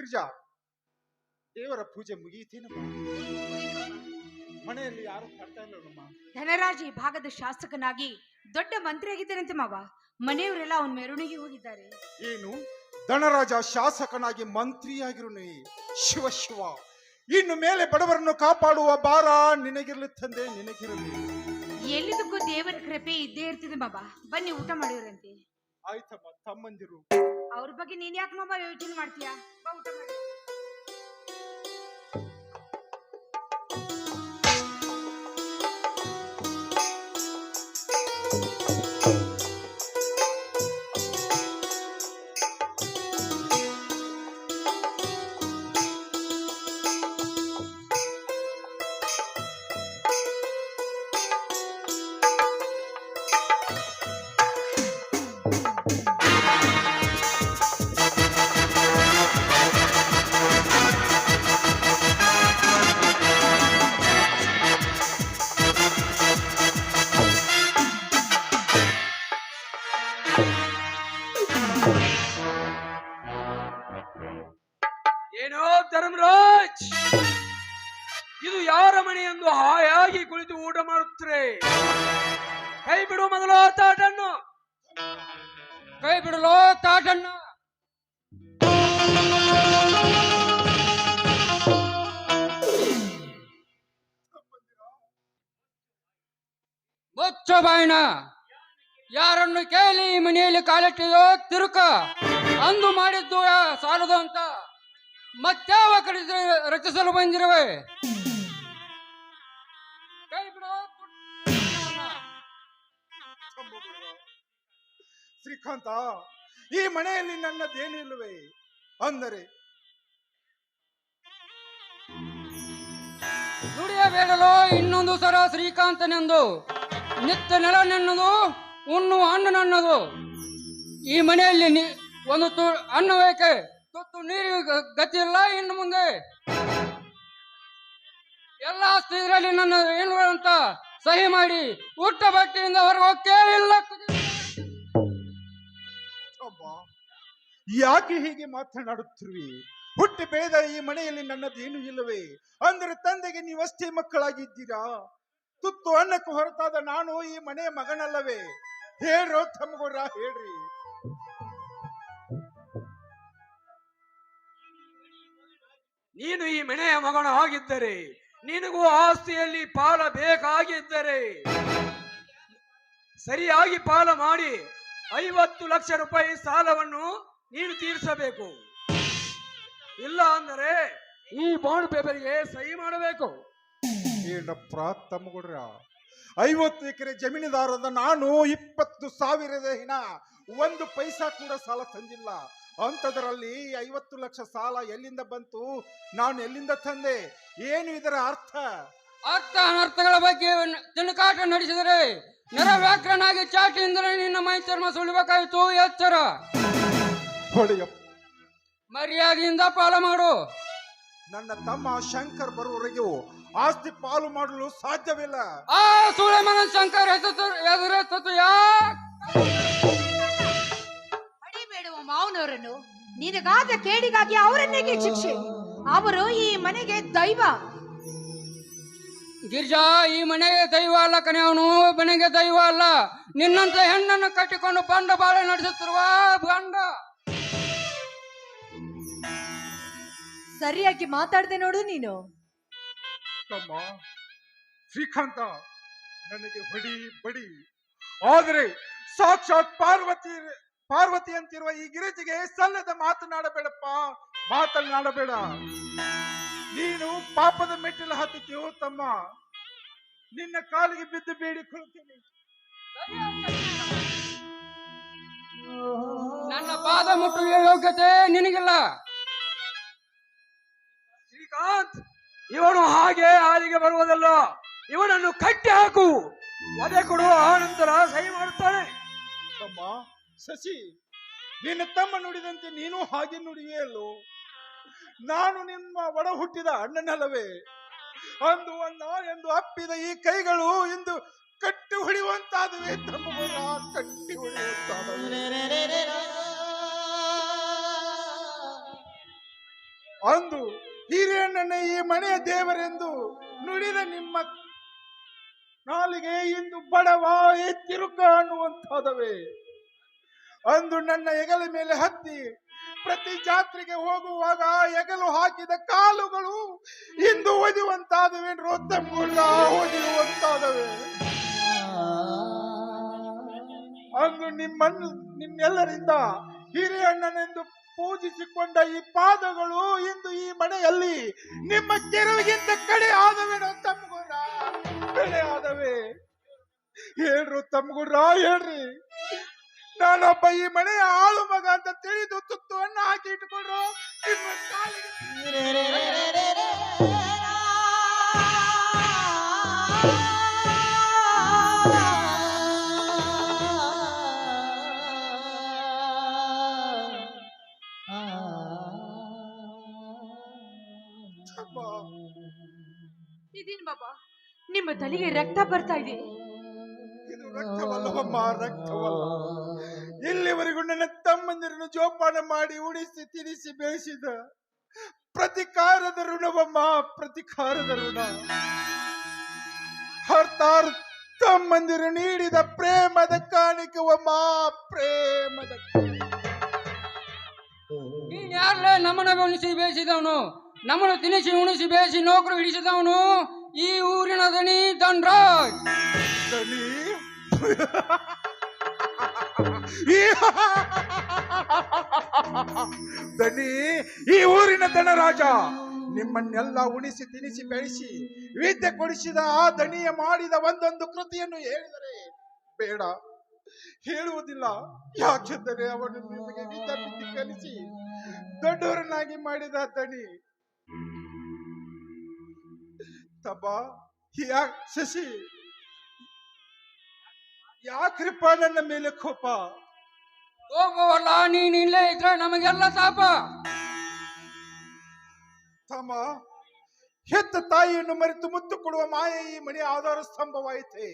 ಗಿರ್ಜಾ ದೇವರ ಪೂಜೆ ಮುಗಿಯಿತೇನಮ್ಮ ಮನೆಯಲ್ಲಿ ಯಾರು ಕಾಡ್ತಾ ಇಲ್ಲವಮ್ಮ ಧನರಾಜ್ ಈ ಭಾಗದ ಶಾಸಕನಾಗಿ ದೊಡ್ಡ ಮಂತ್ರಿಯಾಗಿದ್ದಾನಂತೆ ಮಾವ. ಮನೆಯವರೆಲ್ಲ ಅವನ ಮೆರವಣಿಗೆ ಹೋಗಿದ್ದಾರೆ. ಏನು? ಧನರಾಜ ಶಾಸಕನಾಗಿ ಮಂತ್ರಿಯಾಗಿರುನಿ ಶಿವ ಶಿವ. ಇನ್ನು ಮೇಲೆ ಬಡವರನ್ನು ಕಾಪಾಡುವ ಭಾರ ನಿನಗಿರ್ಲಿ ತಂದೆ ನಿನಗಿರಲಿ. ಎಲ್ಲಿದಕ್ಕೂ ದೇವರ ಕೃಪೆ ಇದ್ದೇ ಇರ್ತದೆ ಬಾಬಾ ಬನ್ನಿ ಊಟ ಮಾಡಿವ್ರಂತೆ. ಆಯ್ತಮ್ಮ ತಮ್ಮಂದಿರು. ಅವ್ರ ಬಗ್ಗೆ ನೀನ್ ಯಾಕೆ ಮಾವ ಯೋಚನೆ ಮಾಡ್ತೀಯಾ? ಬಾ ಊಟ ಇದು ಯಾರ ಮನೆ ಎಂದು ಹಾಯಾಗಿ ಕುಳಿತು ಊಟ ಮಾಡುತ್ತಾರೆ? ಕೈ ಬಿಡು ಮೊದಲು ತಾಟಣ್ಣು ಕೈ ಬಿಡಲೋ ತಾಟಣ್ಣು ಮೊಚ್ಚ ಬಾಯಣ ಯಾರನ್ನು ಕೇಳಿ ಮನೆಯಲ್ಲಿ ಕಾಲಿಟ್ಟಿದೋ ತಿರುಕ. ಅಂದು ಮಾಡಿದ್ದು ಸಾಲದು ಅಂತ. ಮತ್ಯಾವ ಕಡೆ ರಚಿಸಲು ಬಂದಿರುವೆ? ಶ್ರೀಕಾಂತ, ಈ ಮನೆಯಲ್ಲಿ ನನ್ನದೇನು ಇಲ್ಲವೇ? ಅಂದರೆ ನುಡಿಯಬೇಡಲೋ ಇನ್ನೊಂದು ಸರ ಶ್ರೀಕಾಂತನೆಂದು. ನಿತ್ಯ ನೆಲ ನೆನ್ನದು ಉಣ್ಣು ಹಣ್ಣು ನನ್ನದು ಈ ಮನೆಯಲ್ಲಿ ಒಂದು ತು ಅನ್ನ ಬೇಕೆ ತುತ್ತು ನೀರು ಗತಿ ಇಲ್ಲ ಇನ್ನು ಮುಂದೆ. ಎಲ್ಲ ಇದರಲ್ಲಿ ನನ್ನ ಏನು ಅಂತ ಸಹಿ ಮಾಡಿ ಊಟ ಬಟ್ಟೆಯಿಂದ ಹೊರಗೆ ಹೋಗಿ ಇಲ್ಲ ಯಾಕೆ ಹೀಗೆ ಮಾತನಾಡುತ್ತಿರುವಿ? ಹುಟ್ಟಿ ಬೇದ ಈ ಮನೆಯಲ್ಲಿ ನನ್ನದೇನು ಇಲ್ಲವೇ? ಅಂದರೆ ತಂದೆಗೆ ನೀವಷ್ಟೇ ಮಕ್ಕಳಾಗಿದ್ದೀರಾ? ತುತ್ತು ಅನ್ನಕ್ಕೆ ಹೊರತಾದ ನಾನು ಈ ಮನೆಯ ಮಗನಲ್ಲವೇ? ಹೇಳ್ರೋ ತಮ್ಮಗೋರ ಹೇಳ್ರಿ. ನೀನು ಈ ಮನೆಯ ಮಗನ ಆಗಿದ್ದರೆ, ನಿನಗೂ ಆಸ್ತಿಯಲ್ಲಿ ಪಾಲ ಬೇಕಾಗಿದ್ದರೆ, ಸರಿಯಾಗಿ ಪಾಲ ಮಾಡಿ ಐವತ್ತು ಲಕ್ಷ ರೂಪಾಯಿ ಸಾಲವನ್ನು ನೀನು ತೀರಿಸಬೇಕು. ಇಲ್ಲ ಅಂದರೆ ಈ ಬಾಂಡ್ ಪೇಪರ್ಗೆ ಸಹಿ ಮಾಡಬೇಕು. ಏನಪ್ಪ ತಮ್ಮಗುಡ್ರ ಐವತ್ತು ಎಕರೆ ಜಮೀನುದಾರದ ನಾನು ಇಪ್ಪತ್ತು ಸಾವಿರದ ಹಿನ ಒಂದು ಪೈಸಾ ಕೂಡ ಸಾಲ ತಂದಿಲ್ಲ. ಅಂಥದ್ರಲ್ಲಿ ಐವತ್ತು ಲಕ್ಷ ಸಾಲ ಎಲ್ಲಿಂದ ಬಂತು? ನಾನು ಎಲ್ಲಿಂದ ತಂದೆ? ಏನು ಇದರ ಅರ್ಥ? ಅರ್ಥ ಅನರ್ಥಗಳ ಬಗ್ಗೆ ತಿಣುಕಾಟ ನಡೆಸಿದರೆ ನೆರವ್ಯಾಕ್ರನಾಗಿ ಚಾಟಿಯಿಂದಲೇ ನಿನ್ನ ಮೈ ಚರ್ಮ ಸುಳಿಬೇಕಾಯಿತು ಎಚ್ಚರ. ಮರ್ಯಾದೆಯಿಂದ ಪಾಲು ಮಾಡು. ನನ್ನ ತಮ್ಮ ಶಂಕರ್ ಬರುವವರೆಗೂ ಆಸ್ತಿ ಪಾಲು ಮಾಡಲು ಸಾಧ್ಯವಿಲ್ಲ. ಆ ಸುಳೆಮನ ಶಂಕರ್ ಹೆಸರು ಹೊಡಿಬೇಡುವ ಮಾವನವರನ್ನು ನಿನಗಾದ ಕೇಡಿಗಾಗಿ ಅವರನ್ನೇ ಶಿಕ್ಷೆ? ಅವರು ಈ ಮನೆಗೆ ದೈವ. ಗಿರಿಜಾ ಈ ಮನೆಗೆ ದೈವ ಅಲ್ಲ ಕಣೆ ಅವನು ಮನೆಗೆ ದೈವ ಅಲ್ಲ ನಿನ್ನಂತ ಹೆಣ್ಣನ್ನು ಕಟ್ಟಿಕೊಂಡು ಬಂಡ ಬಾಳೆ ನಡೆಸುತ್ತಿರುವ ಬಂಡ ಸರಿಯಾಗಿ ಮಾತಾಡ್ದೆ ನೋಡು ನೀನು. ತಮ್ಮ ಶ್ರೀಕಾಂತ ನನಗೆ ಬಡಿ ಬಡಿ. ಆದರೆ ಸಾಕ್ಷಾತ್ ಪಾರ್ವತಿ ಪಾರ್ವತಿ ಅಂತಿರುವ ಈ ಗಿರಿಜಿಗೆ ಸಲ್ಲದ ಮಾತನಾಡಬೇಡಪ್ಪ ಮಾತನಾಡಬೇಡ ನೀನು ಪಾಪದ ಮೆಟ್ಟಿಲು ಹತ್ತಿದ್ದೀವು ತಮ್ಮ. ನಿನ್ನ ಕಾಲಿಗೆ ಬಿದ್ದು ಬೇಡಿಕೊಳ್ತೀನಿ ನನ್ನ ಪಾದ ಮುಟ್ಟುವ ಯೋಗ್ಯತೆ ನಿನಗಿಲ್ಲ. ಶ್ರೀಕಾಂತ್ ಇವನು ಹಾಗೆ ಹಾಲಿಗೆ ಬರುವುದಲ್ಲ. ಇವನನ್ನು ಕಟ್ಟಿ ಹಾಕು. ಒದೆ ಕೊಡು ಆ ನಂತರ ಸಹಿ ಮಾಡುತ್ತಾನೆ. ತಮ್ಮ ಶಶಿ ನಿನ್ನ ತಮ್ಮ ನುಡಿದಂತೆ ನೀನು ಹಾಗೆ ನುಡಿಯೇಯಲ್ಲೋ ನಾನು ನಿಮ್ಮ ಒಡ ಹುಟ್ಟಿದ ಅಣ್ಣನಲ್ಲವೇ? ಅಂದು ಅನ್ನ ಎಂದು ಅಪ್ಪಿದ ಈ ಕೈಗಳು ಇಂದು ಕಟ್ಟಿ ಹೊಡೆಯುವಂತಾದವೇ ತಮ್ಮ ಕಟ್ಟಿ ಹೊಡೆಯುವಂತಾದವೇ ಅಂದು ಹಿರಿಯಣ್ಣನ ಈ ಮನೆಯ ದೇವರೆಂದು ನುಡಿದ ನಿಮ್ಮ ನಾಲಿಗೆ ಇಂದು ಬಡವ ಎತ್ತಿರುಕ ಅನ್ನುವಂತಾದವೆ ಅಂದು ನನ್ನ ಹೆಗಲ ಮೇಲೆ ಹತ್ತಿ ಪ್ರತಿ ಜಾತ್ರೆಗೆ ಹೋಗುವಾಗ ಹೆಗಲು ಹಾಕಿದ ಕಾಲುಗಳು ಇಂದು ಒದಿಯುವಂತಾದವೆ ರೋತ್ತಂಗುಳ್ಳ ಒದಿಯುವಂತಾದವೆ. ಅಂದು ನಿಮ್ಮನ್ನು, ನಿಮ್ಮೆಲ್ಲರಿಂದ ಹಿರಿಯಣ್ಣನೆಂದು ಪೂಜಿಸಿಕೊಂಡ ಈ ಪಾದಗಳು ಇಂದು ಈ ಮನೆಯಲ್ಲಿ ನಿಮ್ಮ ಕೆರವಿಗಿಂತ ಕಡೆ ಆದವೇನೋ ತಮ್ಮಗುರ ಕಡೆ ಆದವೆ. ಹೇಳ್ರು ತಮ್ಮಗುರ ಹೇಳ್ರಿ. ನಾನೊಬ್ಬ ಈ ಮನೆಯ ಆಳು ಮಗ ಅಂತ ತಿಳಿದು ತುತ್ತು ಅನ್ನ ಹಾಕಿ ಇಟ್ಕೊಂಡ್ರು ನಿಮ್ಮ. ಇದೇನ್ ಬಾಬಾ ನಿಮ್ಮ ತಲೆಗೆ ರಕ್ತ ಬರ್ತಾ ಇದೆ ಇದು ರಕ್ತವಲ್ಲವಮ್ಮ ರಕ್ತವಲ್ಲ. ಇಲ್ಲಿವರೆಗೂ ನನ್ನ ತಮ್ಮಂದಿರನ್ನು ಜೋಪಾನ ಮಾಡಿ ಉಳಿಸಿ ತಿನಿಸಿ ಬೇಯಿಸಿದ ಪ್ರತಿಕಾರದ ಋಣವಮ್ಮ ಪ್ರತಿಕಾರದ ಋಣ. ಹರ್ತಾರ್ ತಮ್ಮಂದಿರು ನೀಡಿದ ಪ್ರೇಮದ ಕಾಣಿಕವಮ್ಮ ಪ್ರೇಮದ ನೀನ್ ನಮ್ಮನ ಉಣಿಸಿ ಬೇಯಿಸಿದವನು? ನಮ್ಮನ್ನು ತಿನಿಸಿ ಉಣಿಸಿ ಬೇಯಿಸಿ ನೌಕರು ಹಿಡಿಸಿದವನು? ಈ ಊರಿನ ದನಿ ಧನ್ರಾಜ್. ಈ- ದನಿ ಈ ಊರಿನ ದನರಾಜ ನಿಮ್ಮನ್ನೆಲ್ಲ ಉಣಿಸಿ, ತಿನಿಸಿ, ಬೆಳೆಸಿ, ವಿದ್ಯೆ ಕೊಡಿಸಿದ ಆ ದಣಿಯ ಮಾಡಿದ ಒಂದೊಂದು ಕೃತಿಯನ್ನು ಹೇಳಿದರೆ ಬೇಡ. ಹೇಳುವುದಿಲ್ಲ. ಯಾಕೆಂದರೆ ಅವನು ನಿಮಗೆ ವಿದ್ಯಾರ್ಥಿ ಕಲಿಸಿ ದೊಡ್ಡವರನ್ನಾಗಿ ಮಾಡಿದ ದಣಿ. ತಬ್ಬ ಶಶಿ ಯಾಕ್ರಿಪ್ಪ ನನ್ನ ಮೇಲೆ ಕೋಪ? ಹೋಗುವಲ್ಲ ನೀನ್ ಇಲ್ಲೇ ಇದ್ರೆ ನಮಗೆಲ್ಲ ತಾಪ ತಮ್ಮ ಹೆತ್ತ ತಾಯಿಯನ್ನು ಮರೆತು ಮುತ್ತು ಕೊಡುವ ಮಾಯೆ ಈ ಮನೆಯ ಆಧಾರ ಸ್ತಂಭವಾಯಿತೆ.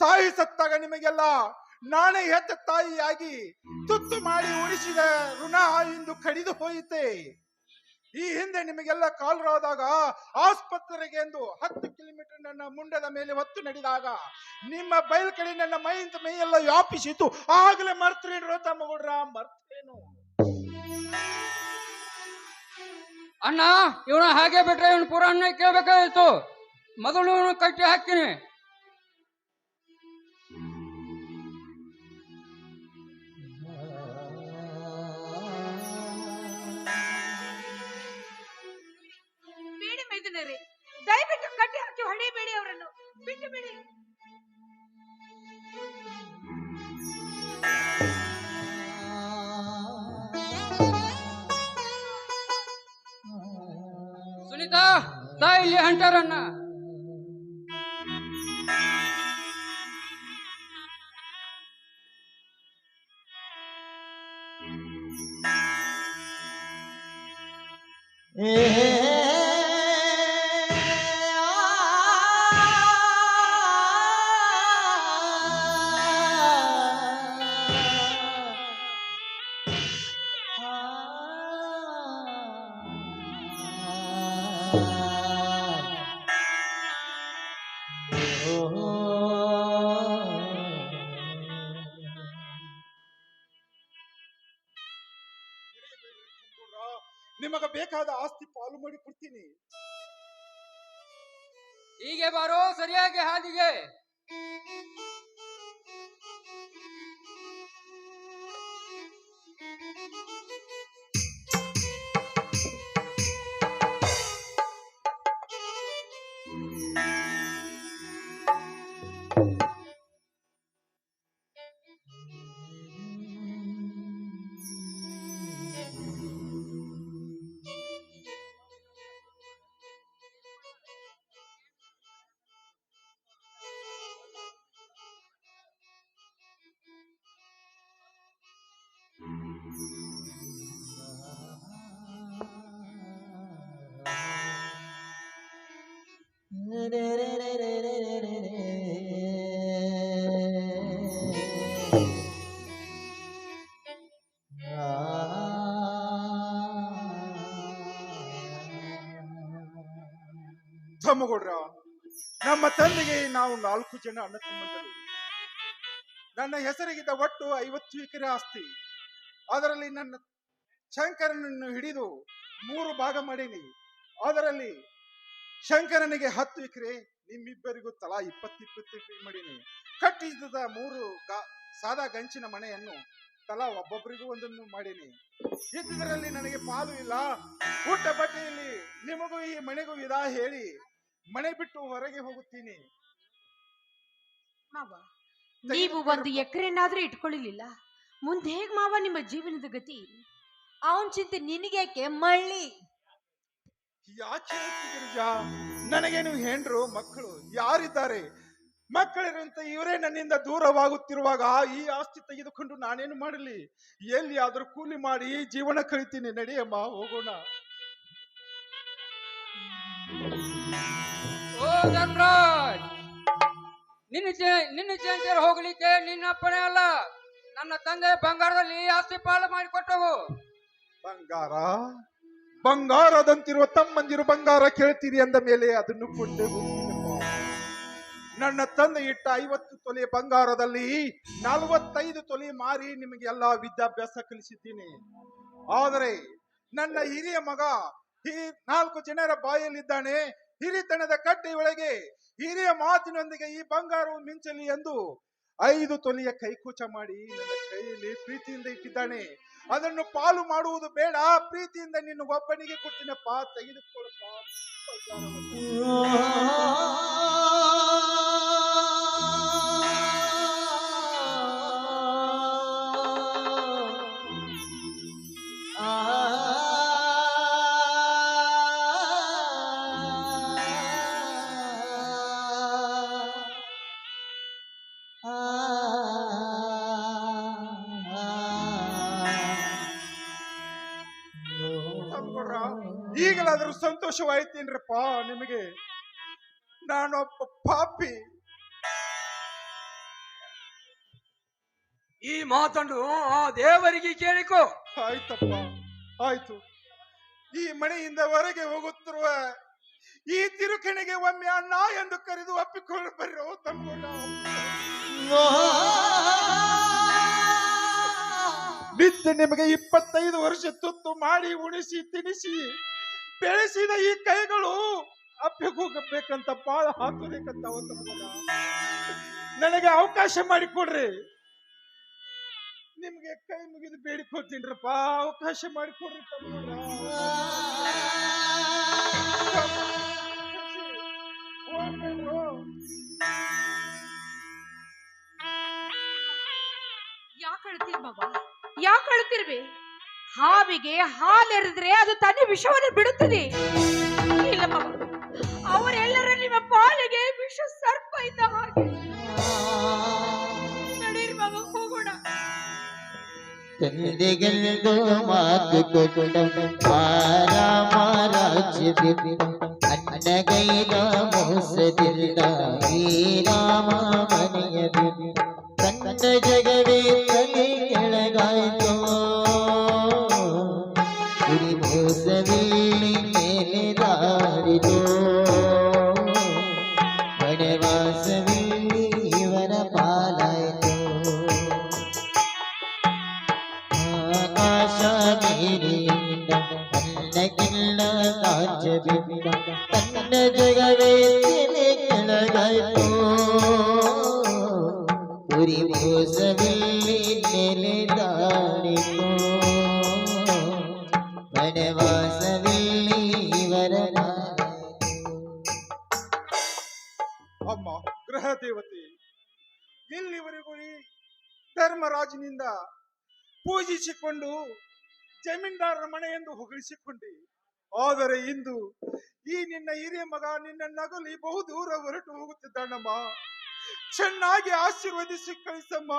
ತಾಯಿ ಸತ್ತಾಗ ನಿಮಗೆಲ್ಲ ನಾನೇ ಹೆತ್ತ ತಾಯಿಯಾಗಿ ತುತ್ತು ಮಾಡಿ ಉಳಿಸಿದ ಋಣ ಎಂದು ಕಡಿದು ಹೋಯಿತೆ. ಈ ಹಿಂದೆ ನಿಮಗೆಲ್ಲ ಕಾಲರಾದಾಗ ಆಸ್ಪತ್ರೆಗೆ ಎಂದು ಹತ್ತು ಕಿಲೋಮೀಟರ್ ನನ್ನ ಮುಂಡದ ಮೇಲೆ ಹೊತ್ತು ನಡೆದಾಗ ನಿಮ್ಮ ಬಯಲು ಕಡೆ ನನ್ನ ಮೈಯಿಂದ ಮೈಯೆಲ್ಲ ವ್ಯಾಪಿಸಿತು. ಆಗಲೇ ಮರ್ತೇನ್ರೋ ತಮ್ಮಗೌಡ್ರ ಮರ್ತೇನು? ಅಣ್ಣ, ಇವನ ಹಾಗೆ ಬಿಟ್ರೆ ಇವನು ಪುರಾಣ ಕೇಳ್ಬೇಕಾಗಿತ್ತು ಮೊದಲು ಕಟ್ಟಿ ಹಾಕ್ತೀನಿ. ತಾ ಇಲ್ಲಿ ನಿಮಗ ಬೇಕಾದ ಆಸ್ತಿ ಪಾಲು ಮಾಡಿ ಕೊಡ್ತೀನಿ. ಹೀಗೆ ಬಾರೋ ಸರಿಯಾಗಿ ಹಾದಿಗೆ. ತಮ್ಮಗೌಡ್ರ ನಮ್ಮ ತಂದೆಗೆ ನಾವು ನಾಲ್ಕು ಜನ ಅಣ್ಣ ತಮ್ಮಂದರು. ನನ್ನ ಹೆಸರಿಗಿದ್ದ ಒಟ್ಟು ಐವತ್ತು ಎಕರೆ ಆಸ್ತಿ. ಅದರಲ್ಲಿ ನನ್ನ ಶಂಕರನನ್ನು ಹಿಡಿದು ಮೂರು ಭಾಗ ಮಾಡೀನಿ. ಅದರಲ್ಲಿ ಶಂಕರನಿಗೆ ಹತ್ತು ಎಕರೆ ನಿಮ್ಮಿಬ್ಬರಿಗೂ ತಲಾ ಇಪ್ಪತ್ತಿಪ್ಪತ್ತು ಇಪ್ಪತ್ತು ಎಕರೆ ಮಾಡೀನಿ ಕಟ್ಟಿದ ಮೂರು ಗಾ ಸಾದಾ ಗಂಚಿನ ಮನೆಯನ್ನು ತಲಾ ಒಬ್ಬೊಬ್ಬರಿಗೂ ಒಂದನ್ನು ಮಾಡೀನಿ. ಇದ್ದರಲ್ಲಿ ನನಗೆ ಪಾಲು ಇಲ್ಲ. ಊಟ ಬಟ್ಟೆಯಲ್ಲಿ ನಿಮಗೂ ಈ ಮನೆಗೂ ಇದಾ ಹೇಳಿ ಮನೆ ಬಿಟ್ಟು ಹೊರಗೆ ಹೋಗುತ್ತೀನಿ. ಮಾವ ನೀವು ಒಂದು ಎಕರೆನಾದ್ರೂ ಇಟ್ಕೊಳ್ಳಿಲ್ಲ ಮುಂದೆ ಹೇಗ್ ಮಾವ ನಿಮ್ಮ ಜೀವನದ ಗತಿ? ಅವನ್ ಚಿಂತೆ ನಿನಗೇಕೆ ಮಳ್ಳಿ. ಯಾಕೆ ಗಿರಿಜಾ ನನಗೇನು ಹೆಂಡ್ರು ಮಕ್ಕಳು ಯಾರಿದ್ದಾರೆ? ಮಕ್ಕಳಿರಂತ ಇವರೇ ನನ್ನಿಂದ ದೂರವಾಗುತ್ತಿರುವಾಗ ಈ ಆಸ್ತಿ ತೆಗೆದುಕೊಂಡು ನಾನೇನು ಮಾಡಲಿ? ಎಲ್ಲಿ ಆದ್ರೂ ಕೂಲಿ ಮಾಡಿ ಜೀವನ ಕಳಿತೀನಿ. ನಡೆಯಮ್ಮ ಹೋಗೋಣ. ಓ ಧರ್ಮರಾಜ್! ನಿನ್ನ ನಿನ್ನ ಚೇಂಜರ್ ಹೋಗ್ಲಿಕ್ಕೆ ನಿನ್ನ ಅಪ್ಪಣೆ ಅಲ್ಲ. ನನ್ನ ತಂದೆ ಬಂಗಾರದಲ್ಲಿ ಆಸ್ತಿ ಪಾಲು ಮಾಡಿಕೊಟ್ಟವು. ಬಂಗಾರ? ಬಂಗಾರದಂತಿರುವ ತಮ್ಮಂದಿರು ಬಂಗಾರ ಕೇಳ್ತೀರಿ ಅಂದ ಮೇಲೆ ಅದನ್ನು ಕೊಟ್ಟೆವು ನನ್ನ ತಂದೆ ಇಟ್ಟ ಐವತ್ತು ತೊಲೆ ಬಂಗಾರದಲ್ಲಿ ನಲವತ್ತೈದು ತೊಲೆ ಮಾರಿ ನಿಮಗೆ ಎಲ್ಲಾ ವಿದ್ಯಾಭ್ಯಾಸ ಕಲಿಸಿದ್ದೀನಿ. ಆದರೆ ನನ್ನ ಹಿರಿಯ ಮಗ ಈ ನಾಲ್ಕು ಜನರ ಬಾಯಲ್ಲಿದ್ದಾನೆ. ಹಿರಿತನದ ಕಟ್ಟೆಯೊಳಗೆ ಹಿರಿಯ ಮಾತಿನೊಂದಿಗೆ ಈ ಬಂಗಾರವು ಮಿಂಚಲಿ ಎಂದು ಐದು ತೊಲೆಯ ಕೈಕೂಚ ಮಾಡಿ ನನ್ನ ಕೈಯಲ್ಲಿ ಪ್ರೀತಿಯಿಂದ ಇಟ್ಟಿದ್ದಾನೆ. ಅದನ್ನು ಪಾಲು ಮಾಡುವುದು ಬೇಡ. ಪ್ರೀತಿಯಿಂದ ನಿನ್ನ ಒಬ್ಬನಿಗೆ ಕೊಟ್ಟಿನಪ್ಪ ತೆಗೆದುಕೊಳ್ಳಪ್ಪ ಈಗಲಾದ್ರೂ ಸಂತೋಷವಾಯ್ತೀನ್ರಪ್ಪ ನಿಮಗೆ? ನಾನೊಬ್ಬ ಪಾಪಿ. ಈ ಮಾತನ್ನು ಆ ದೇವರಿಗೆ ಕೇಳಿಕೋ. ಆಯ್ತಪ್ಪ ಆಯ್ತು. ಈ ಮನೆಯಿಂದ ಹೊರಗೆ ಹೋಗುತ್ತಿರುವ ಈ ತಿರುಕಣಿಗೆ ಒಮ್ಮೆ ಅಣ್ಣ ಎಂದು ಕರೆದು ಒಪ್ಪಿಕೊಂಡು ಬರ್ರೋ ತಮ್ಮ ನಿತ್ಯ ನಿಮಗೆ ಇಪ್ಪತ್ತೈದು ವರ್ಷ ತುತ್ತು ಮಾಡಿ ಉಣಿಸಿ ತಿನಿಸಿ. ಬೆಳೆಸಿದ ಈ ಕೈಗಳು ಅಪ್ಪಿಗೋಗಬೇಕಂತ ಬಾಳ ಹಾಕಬೇಕಂತ ಒಂದು ನನಗೆ ಅವಕಾಶ ಮಾಡಿಕೊಡ್ರಿ. ನಿಮ್ಗೆ ಕೈ ಮುಗಿದು ಬೇಡಿಕೊಳ್ತೀನ್ರಪ್ಪ ಅವಕಾಶ ಮಾಡಿಕೊಡ್ರಿ. ಯಾಕೆ ಅಳ್ತೀರಿ ಬಾಬಾ? ಯಾಕೆ ಅಳ್ತಿರ್ವಿ ಹಾವಿಗೆ ಹಾಲೆರೆದ್ರೆ ಅದು ತನ್ನ ವಿಷವನ್ನು ಬಿಡುತ್ತದೆ. ಇಲ್ಲ ಅವರೆಲ್ಲರೂ ನಿಮ್ಮ ಪಾಲಿಗೆ ವಿಷ ಸರ್ಪ ಇದ್ದ ಹಾಗೆ ಹೋಗೋಣ. ತಂದೆಗೆಲ್ದು ಮಾತು ಕೊಟ್ಟ ಆರಾಮ ರಾಜ್ಯದಿಂದ. ಅನ್ನಗೈದ ಮೋಸದಿಂದ ಈ ರಾಮ ಮನೆಯ ತನ್ನ ಜಗವೇ ತಲೆ ಕೆಳಗಾಯ್ತು. ಜಗವೇ ಕೆಳಗಾಯ್ತು. ಉರಿ ಮೋಸವಿಲ್ಲಿ ನೆಲೆದಾಡಿತು ವನವಾಸವಿಲ್ಲಿ ಇವರ ಪಾಲಾಯ್ತು. ಅಮ್ಮ, ಗೃಹ ದೇವತೆ ಇಲ್ಲಿವರೆಗೂ ಧರ್ಮರಾಜನಿಂದ ಪೂಜಿಸಿಕೊಂಡು ಜಮೀನ್ದಾರರ ಮನೆ ಎಂದು ಹೊಗಳಿಸಿಕೊಂಡೆ? ಆದರೆ ಇಂದು ಈ ನಿನ್ನ ಹಿರಿಯ ಮಗ ನಿನ್ನ ನಗಲಿ ಬಹು ದೂರ ಹೊರಟು ಹೋಗುತ್ತಿದ್ದಾನಮ್ಮ. ಚೆನ್ನಾಗಿ ಆಶೀರ್ವದಿಸಿ ಕಳಿಸಮ್ಮ.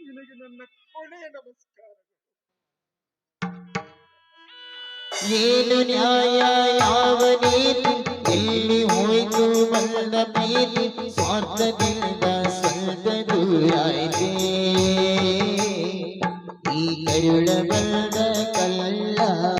ನಿನಗೆ ನನ್ನ ಕೊನೆಯ ನಮಸ್ಕಾರ. ಏನು ನ್ಯಾಯ, ಯಾವ ನೀತಿ? ಎಲ್ಲಿ ಹೋಯ್ತು ಬಂದ ಪ್ರೀತಿ? ಸ್ವಾರ್ಥದಿಂದ ಸ್ವಲ್ಪ ದೂರಾಯ್ತೆ ಈ ಕರುಳ